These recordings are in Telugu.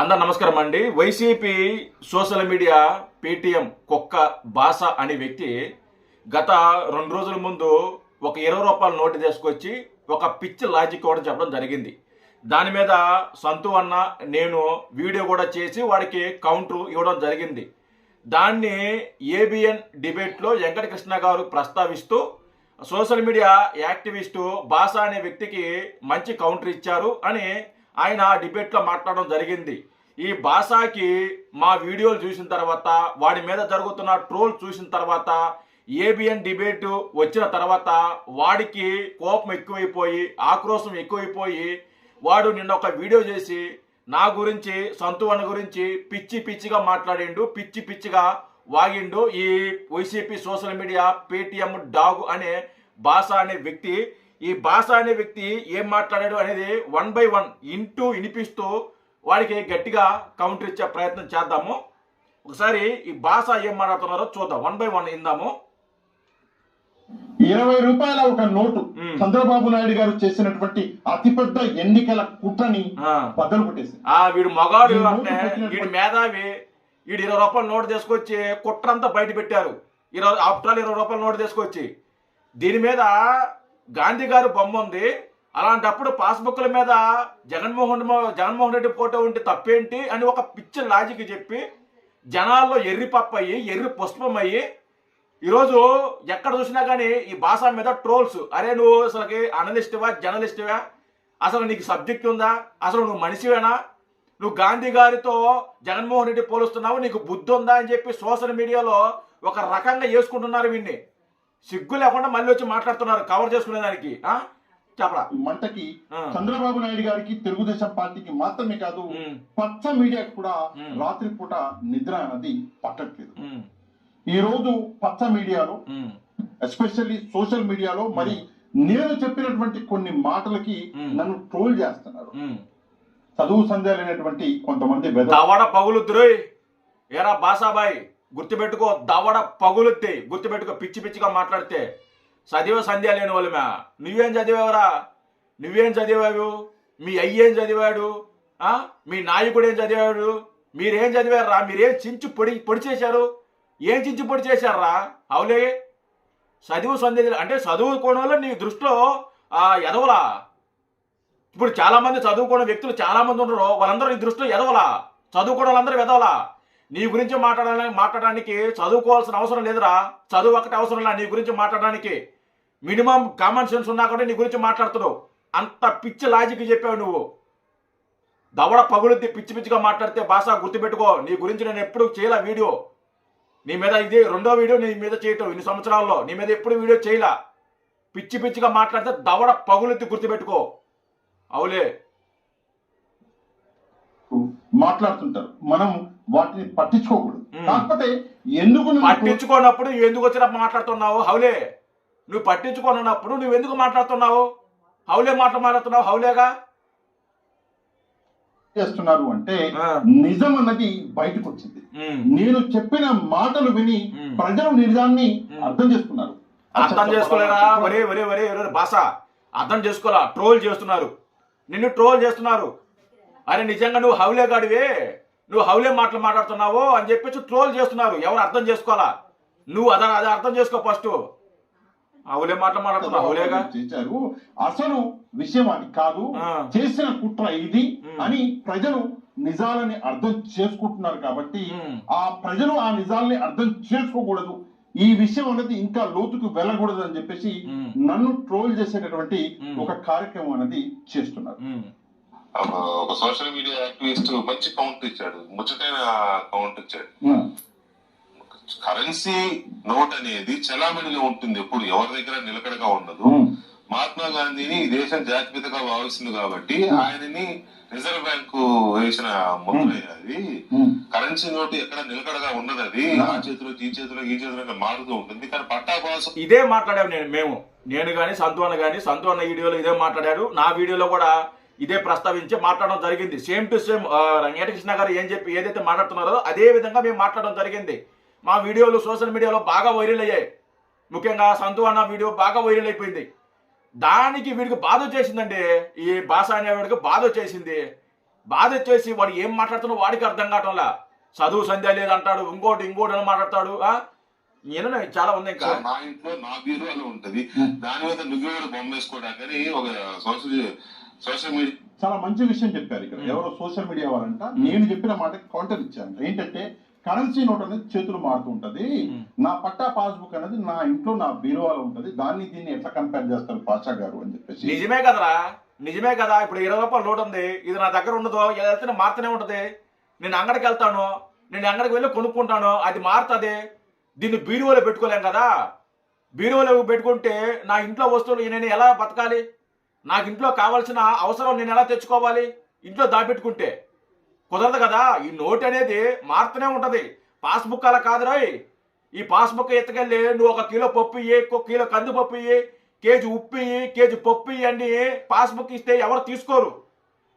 అందరు నమస్కారం అండి. వైసీపీ సోషల్ మీడియా పేటిఎం కుక్క బాస అనే వ్యక్తి గత రెండు రోజుల ముందు ఒక ఇరవై రూపాయల నోటు తీసుకొచ్చి ఒక పిచ్చి లాజిక్ కూడా చెప్పడం జరిగింది. దాని మీద సంతు అన్న నేను వీడియో కూడా చేసి వాడికి కౌంటర్ ఇవ్వడం జరిగింది. దాన్ని ఏబిఎన్ డిబేట్లో వెంకటకృష్ణ గారు ప్రస్తావిస్తూ సోషల్ మీడియా యాక్టివిస్టు బాసా అనే వ్యక్తికి మంచి కౌంటర్ ఇచ్చారు అని ఆయన ఆ డిబేట్లో మాట్లాడడం జరిగింది. ఈ బాసాకి మా వీడియోలు చూసిన తర్వాత వాడి మీద జరుగుతున్న ట్రోల్ చూసిన తర్వాత ఏబిఎన్ డిబేట్ వచ్చిన తర్వాత వాడికి కోపం ఎక్కువైపోయి ఆక్రోశం ఎక్కువైపోయి వాడు నిన్న ఒక వీడియో చేసి నా గురించి సంతువన గురించి పిచ్చి పిచ్చిగా మాట్లాడిండు పిచ్చి పిచ్చిగా వాగిండు ఈ YCP social media Paytm dog అనే భాష అనే వ్యక్తి ఈ భాష అనే వ్యక్తి ఏం మాట్లాడాడు అనేది వన్ బై వన్ ఇంటూ వినిపిస్తూ వాడికి గట్టిగా కౌంటర్ ఇచ్చే ప్రయత్నం చేద్దాము. ఒకసారి ఈ భాష ఏం మాట్లాడుతున్నారో చూద్దాం. వన్ బై వన్ ఇందాము ఇరవై రూపాయల ఒక నోటు. చంద్రబాబు నాయుడు గారు చేసినటువంటి అతిపెద్ద ఎన్నికల కుట్రని. బద్దలు కొట్టేసింది. ఆ వీడు మగాడు అంటే వీడి మేధావి. వీడు ఇరవై రూపాయల నోటు తీసుకొచ్చి కుట్రంతా బయట పెట్టారు. ఇరవై ఆఫ్టర్ ఇరవై రూపాయల నోటు తీసుకొచ్చి. దీని మీద గాంధీ గారు బొమ్మ ఉంది. అలాంటప్పుడు పాస్బుక్ల మీద జగన్మోహన్ జగన్మోహన్ రెడ్డి ఫోటో ఉంటే తప్పేంటి అని ఒక పిచ్చి లాజిక్ చెప్పి జనాల్లో ఎర్రి పప్పయ్యి ఎర్రి పుష్పం అయ్యి ఈరోజు ఎక్కడ చూసినా కానీ ఈ భాష మీద ట్రోల్స్. అరే నువ్వు అసలుకి అనలిస్టువా జర్నలిస్టువా? అసలు నీకు సబ్జెక్ట్ ఉందా? అసలు నువ్వు మనిషివేనా? నువ్వు గాంధీ గారితో జగన్మోహన్ రెడ్డి పోలుస్తున్నావు నీకు బుద్ధి ఉందా అని చెప్పి సోషల్ మీడియాలో ఒక రకంగా వేసుకుంటున్నారు వీడిని సిగ్గు లేకుండా మళ్ళీ వచ్చి మాట్లాడుతున్నారు కవర్ చేసుకునే దానికి? చెప్పరా మంటకి. చంద్రబాబు నాయుడు గారికి తెలుగుదేశం పార్టీకి మాత్రమే కాదు పచ్చ మీడియాకి కూడా మ్మ్. రాత్రిపూట నిద్ర అన్నది పట్టట్లేదు ఈ రోజు పచ్చ మీడియాలో ఎస్పెషల్లీ సోషల్ మీడియాలో మరి నేను చెప్పినటువంటి కొన్ని మాటలకి. నన్ను ట్రోల్ చేస్తున్నారు. చదువు సంధ్యాలైనటువంటి కొంతమంది వెద దవడ పగులుద్దురోయ్ ఏరా బాసాబాయ్ గుర్తుపెట్టుకో దవడ పగులుద్ది. గుర్తుపెట్టుకో పిచ్చి పిచ్చిగా మాట్లాడితే. చదివే సంధ్య లేని వాళ్ళమే. నువ్వేం చదివావురా? నువ్వేం చదివావు? మీ అయ్యేం చదివాడు? మీ నాయకుడు ఏం చదివాడు? మీరేం చదివారా మీరేం చించు పొడి పొడి చేశారు? ఏం చించు పొడి చేశారా అవులే. చదువు సంధ్య అంటే చదువుకోవడం వల్ల నీ దృష్టిలో ఎదవలా? ఇప్పుడు చాలామంది చదువుకున్న వ్యక్తులు చాలామంది ఉంటారు. వాళ్ళందరూ నీ దృష్టిలో ఎదవలా? చదువుకోవడం వాళ్ళందరూ ఎదవలా? నీ గురించి మాట్లాడాలని మాట్లాడడానికి చదువుకోవాల్సిన అవసరం లేదురా. చదువు ఒకటి అవసరం లేదు నీ గురించి మాట్లాడడానికి. మినిమం కామన్ సెన్స్ ఉన్నా కూడా నీ గురించి మాట్లాడుతున్నావు. అంత పిచ్చి లాజిక్ చెప్పావు నువ్వు. దవడ పగులుద్ది పిచ్చి పిచ్చిగా మాట్లాడితే భాష గుర్తుపెట్టుకో. నీ గురించి నేను ఎప్పుడు చేయలే వీడియో. నీ మీద ఇది రెండో వీడియో నీ మీద చేయటం ఇన్ని సంవత్సరాల్లో. నీ మీద ఎప్పుడు వీడియో చేయలా. పిచ్చి పిచ్చిగా మాట్లాడితే దవడ పగులుద్ది గుర్తుపెట్టుకో. అవులే. మాట్లాడుతుంటారు. మనం వాటిని పట్టించుకోకూడదు. కాకపోతే ఎందుకు పట్టించుకోనప్పుడు ఎందుకు వచ్చినప్పుడు మాట్లాడుతున్నావు? హౌలే. నువ్వు పట్టించుకోనప్పుడు నువ్వు ఎందుకు మాట్లాడుతున్నావు? హౌలే మాట మాట్లాడుతున్నావు? హౌలేగా? చేస్తున్నారు అంటే. నిజం అన్నది బయటకు వచ్చింది. నేను చెప్పిన మాటలు విని. ప్రజలు నిజాన్ని. అర్థం చేసుకున్నారు. అర్థం చేసుకోలేరా? ఒరే ఒరే ఒరే భాష అర్థం చేసుకోలా ట్రోల్ చేస్తున్నారు. నిన్ను ట్రోల్ చేస్తున్నారు. అరే నిజంగా నువ్వు హౌలే గాడివే నువ్వు హౌలే మాటలు మాట్లాడుతున్నావు అని చెప్పేసి ట్రోల్ చేస్తున్నారు ఎవరు అర్థం చేసుకోవాలా నువ్వు అదే అదే అర్థం చేసుకో ఫస్ట్ హౌలే మాటలు మాట్లాడుతున్నావు హౌలేగా చేశారు అసలు విషయం అది కాదు. చేసిన కుట్ర ఇది. అని ప్రజలు నిజాలని అర్థం చేసుకుంటున్నారు కాబట్టి. ఆ ప్రజలు ఆ నిజాల్ని అర్థం చేసుకోకూడదు ఈ విషయం అనేది ఇంకా లోతుకు వెళ్ళకూడదు అని చెప్పేసి. నన్ను ట్రోల్ చేసేటటువంటి. ఒక కార్యక్రమం అనేది చేస్తున్నారు ఒక సోషల్ మీడియా యాక్టివిస్ట్ మంచి కౌంట్ ఇచ్చాడు. ముచ్చటైన కౌంట్ ఇచ్చాడు. కరెన్సీ నోట్ అనేది చలామణిలో ఉంటుంది. ఎప్పుడు ఎవరి దగ్గర నిలకడగా ఉండదు. మహాత్మా గాంధీని దేశం జాతిపితగా భావిస్తుంది కాబట్టి ఆయనని రిజర్వ్ బ్యాంకు వేసిన ముద్ర అది. కరెన్సీ నోటు ఎక్కడ నిలకడగా ఉండదు అది. ఆ. చేతిలో ఈ చేతిలో ఈ చేతిలో మారుతూ ఉంటుంది. కానీ పట్టా పాసు ఇదే మాట్లాడాము నేను మేము. నేను కానీ సంతోన్ కానీ సంతోన్ వీడియోలో ఇదే మాట్లాడాడు నా వీడియోలో కూడా ఇదే ప్రస్తావించి మాట్లాడడం జరిగింది. సేమ్ టు సేమ్ వెంకటకృష్ణ గారు ఏం చెప్పి ఏదైతే మాట్లాడుతున్నారో అదే విధంగా మేము మాట్లాడడం జరిగింది. మా వీడియోలు సోషల్ మీడియాలో బాగా వైరల్ అయ్యాయి. ముఖ్యంగా సంతు అన్న వీడియో బాగా వైరల్ అయిపోయింది. దానికి వీడికి బాధ వచ్చేసిందండి. ఈ భాష అనేవాడికి బాధ వచ్చేసింది. బాధ వచ్చేసి వాడు ఏం మాట్లాడుతున్నా వాడికి అర్థం కావటంలా. చదువు సంధ్య లేదంటాడు ఇంకోటి ఇంకోటి అని మాట్లాడతాడు నేను చాలా ఉంది ఇంకా. మా ఇంట్లో నా బీరువాలో ఉంటది. దాని మీద నువ్వెవరు బొమ్మ వేసుకోవడానికి ఒక సోషల్ సోషల్ మీడియా చాలా మంచి విషయం చెప్పారు ఇక్కడ. ఎవరో సోషల్ మీడియా వాళ్ళంట నేను చెప్పిన మాటకి కౌంటర్ ఇచ్చాను ఏంటంటే కరెన్సీ నోట్ అనేది చేతులు మారుతూ ఉంటది. నా పట్టా పాస్బుక్ అనేది నా ఇంట్లో నా బీరువాలో ఉంటది. దాన్ని దీన్ని ఎట్లా కంపేర్ చేస్తారు పాషా గారు అని చెప్పేసి. నిజమే కదరా? నిజమే కదా? ఇప్పుడు ఇరవై రూపాయలు నోట్ ఉంది. ఇది నా దగ్గర ఉండదు. వెళ్తే మారుతూనే ఉంటది. నేను అంగడికి వెళ్తాను. నేను అంగడికి వెళ్ళి కొనుక్కుంటాను. అది మారుతుంది. దీన్ని బీరువాలో పెట్టుకోలేం కదా? బీరువాలో పెట్టుకుంటే నా ఇంట్లో వస్తువులు నేను ఎలా బతకాలి? నాకు ఇంట్లో కావాల్సిన అవసరం నేను ఎలా తెచ్చుకోవాలి? ఇంట్లో దాపెట్టుకుంటే. కుదరదు కదా ఈ నోట్ అనేది మారుతూనే ఉంటుంది. పాస్బుక్ అలా కాదురాయ్ ఈ పాస్బుక్ ఎత్తుకెళ్ళి నువ్వు ఒక కిలో పప్పు ఇయ్యి ఒక కిలో కందిపప్పు ఇయ్యి కేజీ ఉప్పు ఇయ్యి కేజీ పప్పు ఇయ్యి పాస్బుక్ ఇస్తే ఎవరు తీసుకోరు.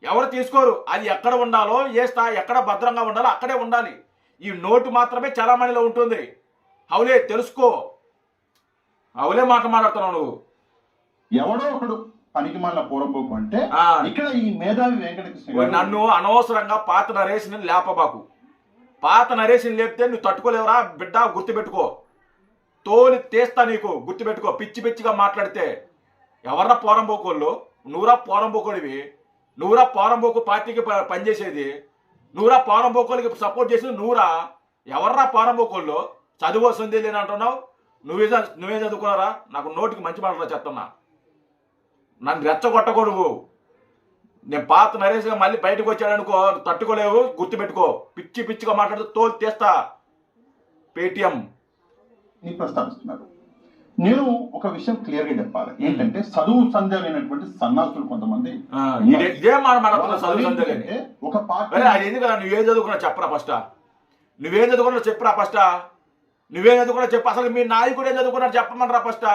ఎవరు తీసుకోరు? అది ఎక్కడ ఉండాలో ఏ స్థాయి ఎక్కడ భద్రంగా ఉండాలో అక్కడే ఉండాలి. ఈ నోటు మాత్రమే చలామణిలో ఉంటుంది. అవులే తెలుసుకో. అవులే మాట మాట్లాడుతున్నావు నువ్వు. ఎవడో ఒకడు. పనికి మళ్ళీ పూరపోకు అంటే. ఇక్కడ ఈ మేధావి వెంకటకృష్ణ నన్ను అనవసరంగా పాత నరేష్ని లేపబాకు. పాత నరేష్ని లేపితే నువ్వు తట్టుకోలేవురా? బిడ్డ గుర్తుపెట్టుకో. తోలి తీస్తా నీకు గుర్తుపెట్టుకో. పిచ్చి పిచ్చిగా మాట్లాడితే ఎవర్రా పోరంబోకోళ్ళు? నువ్వురా పోరంబోకోడివి? నువ్వురా పోరంబోకు పార్టీకి పనిచేసేది? నువ్వురా పోరంబోకోళ్ళకి సపోర్ట్ చేసేది నువ్వురా? ఎవర్రా పోరంబోకోళ్ళు? చదువు వస్తుంది లేని అంటున్నావు నువ్వే నువ్వే చదువుకున్నారా? నాకు నోటికి మంచి మాటలు చెప్తున్నా. నన్ను రెచ్చగొట్టకూడదు. నేను పాత నరేష్గా మళ్ళీ బయటకు వచ్చాడనుకో తట్టుకోలేవు గుర్తుపెట్టుకో. పిచ్చి పిచ్చిగా మాట్లాడుతూ తోలు తీస్తా. పేటిఎం. ని ప్రస్తావిస్తున్నారు నేను ఒక విషయం క్లియర్గా చెప్పాలి ఏంటంటే చదువు సంధ్య లేనటువంటి సన్నాసులు కొంతమంది ఇదే- ఒక పార్టీ అది ఎందుకు నువ్వేం చదువుకున్నా చెప్పరా ఫస్ట్. నువ్వేం చదువుకున్నా చెప్పురా ఫస్ట్. నువ్వేం చదువుకున్నా చెప్పు. అసలు మీ నాయకుడు ఏం చదువుకున్నా చెప్పమనరా ఫస్ట్.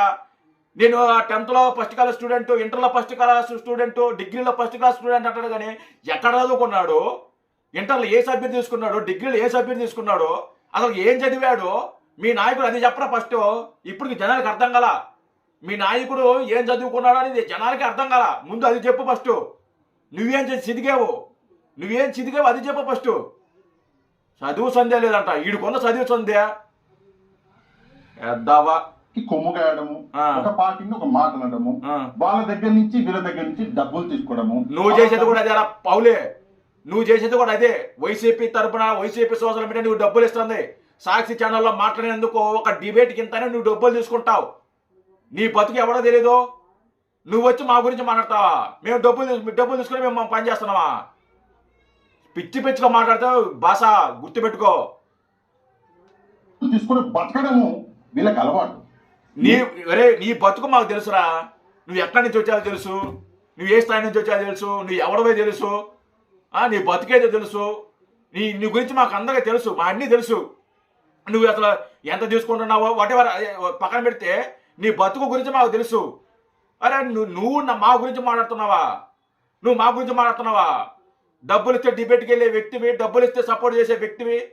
నేను టెన్త్లో ఫస్ట్ క్లాస్ స్టూడెంట్ ఇంటర్లో ఫస్ట్ క్లాస్ స్టూడెంట్ డిగ్రీలో ఫస్ట్ క్లాస్ స్టూడెంట్ అంటాడు కానీ ఎక్కడ చదువుకున్నాడు ఇంటర్లో ఏ సబ్జెక్ట్ తీసుకున్నాడు డిగ్రీలో ఏ సబ్జెక్ట్ తీసుకున్నాడు అసలు ఏం చదివాడు మీ నాయకుడు అది చెప్పరా ఫస్ట్ ఇప్పుడు జనాలకు అర్థం కల? మీ నాయకుడు ఏం చదువుకున్నాడు అనేది జనాలకి అర్థం కల? ముందు అది చెప్పు ఫస్ట్ నువ్వేం చేసి చిదిగావు నువ్వేం చిదిగావు అది చెప్పు ఫస్ట్ చదువు సంధ్య లేదంట. ఈడుకున్న చదువు సంధ్య. ఎద్దావా. కి కొమ్ము కాయడము. ఒక పార్టీని ఒక మాట అనడము. వాళ్ళ దగ్గర నుంచి వీళ్ళ దగ్గర నుంచి డబ్బులు తీసుకోవడము. నువ్వు చేసేది కూడా అదేరా పౌలే. నువ్వు చేసేది కూడా అదే. వైసీపీ తరపున వైసీపీ సోషల్ మీడియా నువ్వు డబ్బులు ఇస్తుంది. సాక్షి ఛానల్లో మాట్లాడేందుకు ఒక డిబేట్ కిందనే నువ్వు డబ్బులు తీసుకుంటావు. నీ బతుకు ఎవడో తెలీదు. నువ్వు వచ్చి మా గురించి మాట్లాడతావా? మేము డబ్బులు డబ్బులు తీసుకుని మేము పని చేస్తున్నావా పిచ్చి పిచ్చిగా మాట్లాడతావు. భాష గుర్తుపెట్టుకో. తీసుకుని బతకడము వీళ్ళకి అలవాటు. నీ అరే నీ బతుకు మాకు తెలుసురా. నువ్వు ఎక్కడి నుంచి వచ్చావో తెలుసు. నువ్వు ఏ స్థాయి నుంచి వచ్చావో తెలుసు. నువ్వు ఎవడవే తెలుసు. ఆ, నీ బతికేదో తెలుసు. నీ నీ గురించి మాకు అందరికీ తెలుసు. మా అన్నీ తెలుసు. నువ్వు అసలు ఎంత తీసుకుంటున్నావో వాటెవర్ పక్కన పెడితే నీ బతుకు గురించి మాకు తెలుసు. అరే నువ్వు నువ్వు నా- మా గురించి మాట్లాడుతున్నావా? నువ్వు మా గురించి మాట్లాడుతున్నావా? డబ్బులు ఇస్తే డిబేట్కి వెళ్ళే వ్యక్తివి డబ్బులు ఇస్తే సపోర్ట్ చేసే వ్యక్తివి.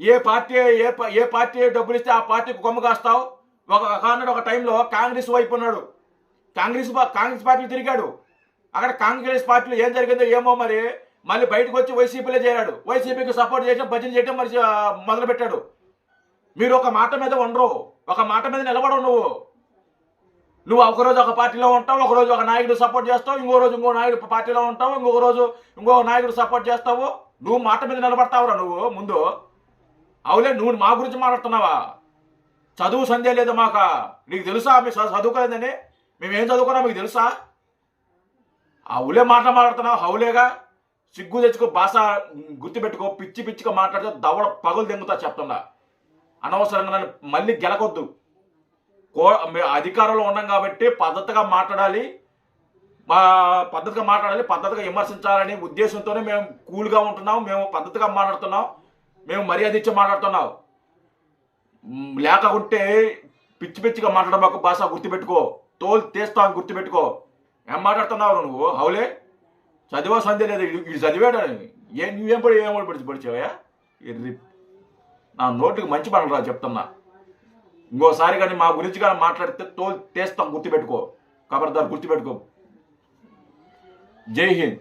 ఏ పార్టీ ఏ ప- ఏ పార్టీ డబ్బులు ఇస్తే ఆ పార్టీకి కొమ్మ కాస్తావు? ఒక ఒకనాడు ఒక టైంలో కాంగ్రెస్ వైపు ఉన్నాడు. కాంగ్రెస్ కాంగ్రెస్ పార్టీ తిరిగాడు. అక్కడ కాంగ్రెస్ పార్టీలో ఏం జరిగిందో ఏమో మరి మళ్ళీ బయటకు వచ్చి వైసీపీలో చేరాడు. వైసీపీకి సపోర్ట్ చేయడం భజన చేయడం మరి మొదలుపెట్టాడు. మీరు ఒక మాట మీద ఉండరు. ఒక మాట మీద నిలబడవు నువ్వు. నువ్వు ఒక రోజు ఒక పార్టీలో ఉంటావు ఒక రోజు ఒక నాయకుడు సపోర్ట్ చేస్తావు ఇంకో రోజు ఇంకో నాయకుడు పార్టీలో ఉంటావు ఇంకొక రోజు ఇంకో నాయకుడు సపోర్ట్ చేస్తావు. నువ్వు మాట మీద నిలబడతావురా నువ్వు ముందు. అవులే నువ్వు మా గురించి మాట్లాడుతున్నావా? చదువు సంధ్య లేదు మాక. నీకు తెలుసా? మీ చ- చదువుకోలేదని. మేమేం చదువుకున్నా మీకు తెలుసా? అవులే మాట మాట్లాడుతున్నావు హౌలేగా. సిగ్గు తెచ్చుకో భాష గుర్తుపెట్టుకో పిచ్చి పిచ్చిగా మాట్లాడితే దవడ పగులు దెంగుతా చెప్తున్నా. అనవసరంగా నన్ను మళ్ళీ గెలకొద్దు. కో మేము అధికారంలో ఉన్నాం కాబట్టి పద్ధతిగా మాట్లాడాలి. మా పద్ధతిగా మాట్లాడాలి పద్ధతిగా విమర్శించాలనే ఉద్దేశంతోనే మేము కూల్గా ఉంటున్నాం మేము పద్ధతిగా మాట్లాడుతున్నాం మేము మర్యాద ఇచ్చి మాట్లాడుతున్నాం. లేకుంటే పిచ్చి పిచ్చిగా మాట్లాడబాకు భాష గుర్తుపెట్టుకో. తోలు తీస్తావు గుర్తుపెట్టుకో. ఏం మాట్లాడుతున్నావు నువ్వు? హౌలే చదివా సంధ్య లేదు. ఇది- చదివాడు ఏ నువ్వేం పడి ఏం పడి పడిచావా ఎర్రి నా నోటికి మంచి పనులు రా చెప్తున్నా. ఇంకోసారి కానీ మా గురించి కానీ మాట్లాడితే తోలు తీస్తాం గుర్తుపెట్టుకో. ఖబర్దార్ గుర్తుపెట్టుకో. జై హింద్.